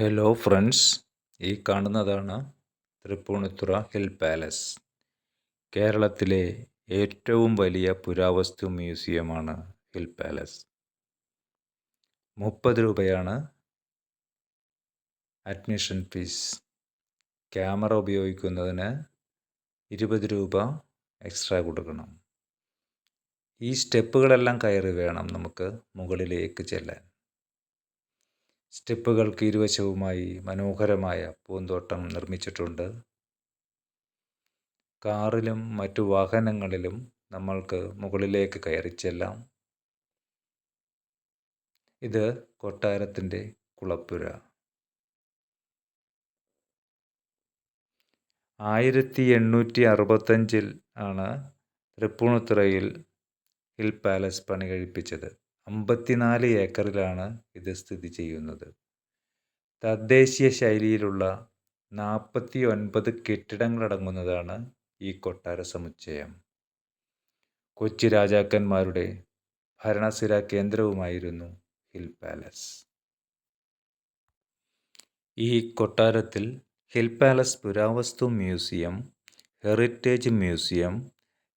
Hello friends ഈ കാണുന്നതാണ് Tripunithura hill palace. കേരളത്തിലെ ഏറ്റവും വലിയ പുരാവസ്തു മ്യൂസിയമാണ് ഹിൽ പാലസ്. മുപ്പത് രൂപയാണ് അഡ്മിഷൻ ഫീസ്. ക്യാമറ ഉപയോഗിക്കുന്നതിന് ഇരുപത് രൂപ എക്സ്ട്രാ കൊടുക്കണം. ഈ സ്റ്റെപ്പുകളെല്ലാം കയറി വേണം നമുക്ക് മുകളിലേക്ക് ചെല്ലാൻ. സ്റ്റെപ്പുകൾക്ക് ഇരുവശവുമായി മനോഹരമായ പൂന്തോട്ടം നിർമ്മിച്ചിട്ടുണ്ട്. കാറിലും മറ്റു വാഹനങ്ങളിലും നമ്മൾക്ക് മുകളിലേക്ക് കയറി ചെല്ലാം. ഇത് കൊട്ടാരത്തിന്റെ കുളപ്പുര. ആയിരത്തി എണ്ണൂറ്റി അറുപത്തഞ്ചിൽ ആണ് തൃപ്പൂണിത്തുറയിൽ ഹിൽ പാലസ് പണി കഴിപ്പിച്ചത് അമ്പത്തിനാല് ഏക്കറിലാണ് ഇത് സ്ഥിതി ചെയ്യുന്നത്. തദ്ദേശീയ ശൈലിയിലുള്ള നാൽപ്പത്തി ഒൻപത് കെട്ടിടങ്ങളടങ്ങുന്നതാണ് ഈ കൊട്ടാര സമുച്ചയം. കൊച്ചി രാജാക്കന്മാരുടെ ഭരണസിര കേന്ദ്രവുമായിരുന്നു ഹിൽ പാലസ്. ഈ കൊട്ടാരത്തിൽ ഹിൽ പാലസ് പുരാവസ്തു മ്യൂസിയം ഹെറിറ്റേജ് മ്യൂസിയം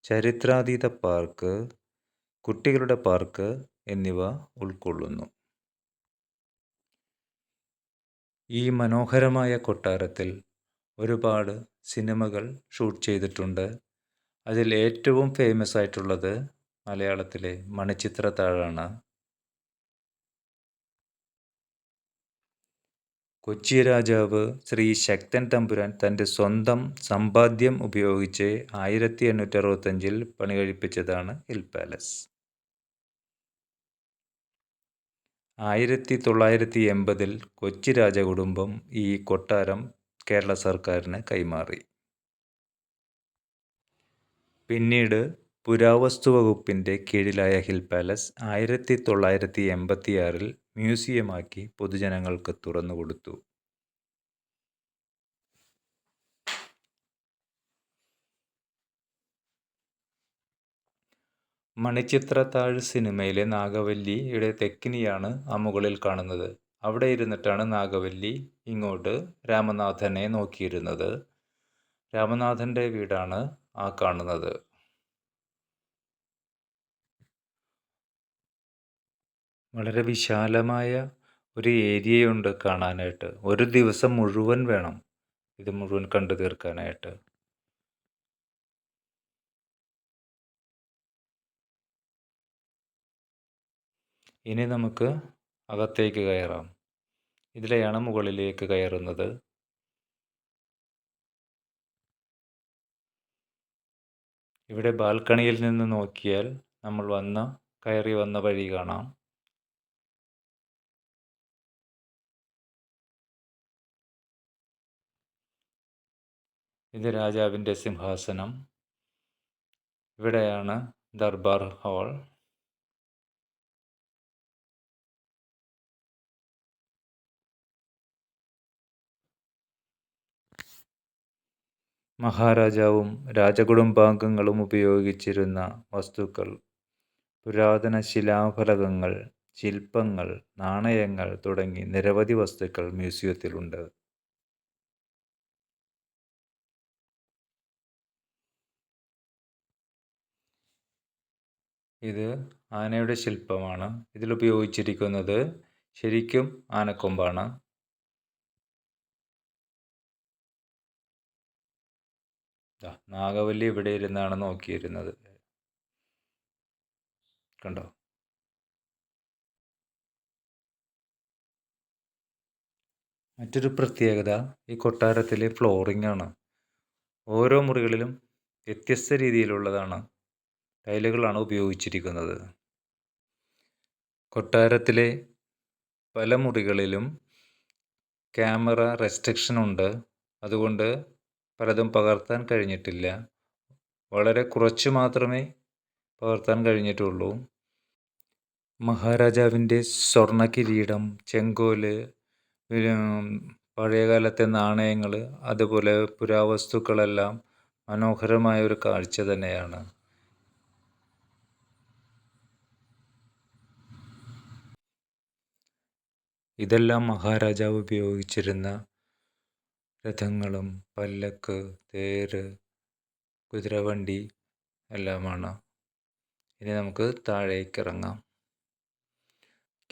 ചരിത്രാതീത പാർക്ക് കുട്ടികളുടെ പാർക്ക് എന്നിവ ഉൾക്കൊള്ളുന്നു. ഈ മനോഹരമായ കൊട്ടാരത്തിൽ ഒരുപാട് സിനിമകൾ ഷൂട്ട് ചെയ്തിട്ടുണ്ട്. അതിൽ ഏറ്റവും ഫേമസ് ആയിട്ടുള്ളത് മലയാളത്തിലെ മണിച്ചിത്രത്താഴാണ് കൊച്ചി രാജാവ് ശ്രീ ശക്തൻ തമ്പുരാൻ തന്റെ സ്വന്തം സമ്പാദ്യം ഉപയോഗിച്ച് ആയിരത്തി എണ്ണൂറ്റി അറുപത്തഞ്ചിൽ പണി കഴിപ്പിച്ചതാണ് ഹിൽ പാലസ്. ആയിരത്തി തൊള്ളായിരത്തി എൺപതിൽ കൊച്ചി രാജകുടുംബം ഈ കൊട്ടാരം കേരള സർക്കാരിന് കൈമാറി. പിന്നീട് പുരാവസ്തു വകുപ്പിന്റെ കീഴിലായ ഹിൽ പാലസ് ആയിരത്തി തൊള്ളായിരത്തി എൺപത്തിയാറിൽ മ്യൂസിയമാക്കി പൊതുജനങ്ങൾക്ക് തുറന്നുകൊടുത്തു. മണിച്ചിത്രത്താഴ് സിനിമയിലെ നാഗവല്ലിയുടെ തെക്കിനിയാണ് ആ മുകളിൽ കാണുന്നത്. അവിടെ ഇരുന്നിട്ടാണ് നാഗവല്ലി ഇങ്ങോട്ട് രാമനാഥനെ നോക്കിയിരുന്നത്. രാമനാഥന്റെ വീടാണ് ആ കാണുന്നത്. വളരെ വിശാലമായ ഒരു ഏരിയയുണ്ട് കാണാനായിട്ട്. ഒരു ദിവസം മുഴുവൻ വേണം ഇത് മുഴുവൻ കണ്ടു തീർക്കാനായിട്ട്. ഇനി നമുക്ക് അകത്തേക്ക് കയറാം. ഇതിലെയാണ് മുകളിലേക്ക് കയറുന്നത്. ഇവിടെ ബാൽക്കണിയിൽ നിന്ന് നോക്കിയാൽ നമ്മൾ വന്ന കയറി വന്ന വഴി കാണാം. ഇത് രാജാവിന്റെ സിംഹാസനം. ഇവിടെയാണ് ദർബാർ ഹാൾ. മഹാരാജാവും രാജകുടുംബാംഗങ്ങളും ഉപയോഗിച്ചിരുന്ന വസ്തുക്കൾ പുരാതന ശിലാഫലകങ്ങൾ ശില്പങ്ങൾ നാണയങ്ങൾ തുടങ്ങി നിരവധി വസ്തുക്കൾ മ്യൂസിയത്തിലുണ്ട് ഇത് ആനയുടെ ശില്പമാണ്. ഇതിൽ ഉപയോഗിച്ചിരിക്കുന്നത് ശരിക്കും ആനക്കൊമ്പാണ്. നാഗവല്ലി ഇവിടെ ഇരുന്നാണ് നോക്കിയിരുന്നത്. കണ്ടോ? മറ്റൊരു പ്രത്യേകത ഈ കൊട്ടാരത്തിലെ ഫ്ലോറിംഗ് ആണ്. ഓരോ മുറികളിലും വ്യത്യസ്ത രീതിയിലുള്ളതാണ് ടൈലുകളാണ് ഉപയോഗിച്ചിരിക്കുന്നത്. കൊട്ടാരത്തിലെ പല മുറികളിലും ക്യാമറ റെസ്ട്രിക്ഷൻ ഉണ്ട്. അതുകൊണ്ട് പലതും പകർത്താൻ കഴിഞ്ഞിട്ടില്ല. വളരെ കുറച്ച് മാത്രമേ പകർത്താൻ കഴിഞ്ഞിട്ടുള്ളൂ. മഹാരാജാവിന്റെ സ്വർണ കിരീടം ചെങ്കോൽ പഴയകാലത്തെ നാണയങ്ങൾ അതുപോലെ പുരാവസ്തുക്കളെല്ലാം മനോഹരമായ ഒരു കാഴ്ച തന്നെയാണ്. ഇതെല്ലാം മഹാരാജാവ് ഉപയോഗിച്ചിരുന്ന രഥങ്ങളും പല്ലക്ക് തേര് കുതിരവണ്ടി എല്ലാമാണ്. ഇനി നമുക്ക് താഴേക്ക് ഇറങ്ങാം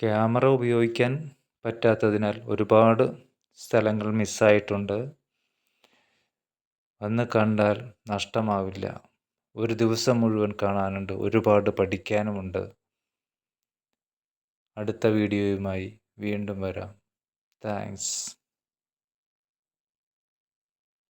ക്യാമറ ഉപയോഗിക്കാൻ പറ്റാത്തതിനാൽ ഒരുപാട് സ്ഥലങ്ങൾ മിസ്സായിട്ടുണ്ട്. വന്ന് കണ്ടാൽ നഷ്ടമാവില്ല. ഒരു ദിവസം മുഴുവൻ കാണാനുണ്ട്. ഒരുപാട് പഠിക്കാനുമുണ്ട്. അടുത്ത വീഡിയോയുമായി വീണ്ടും വരാം. താങ്ക്സ്.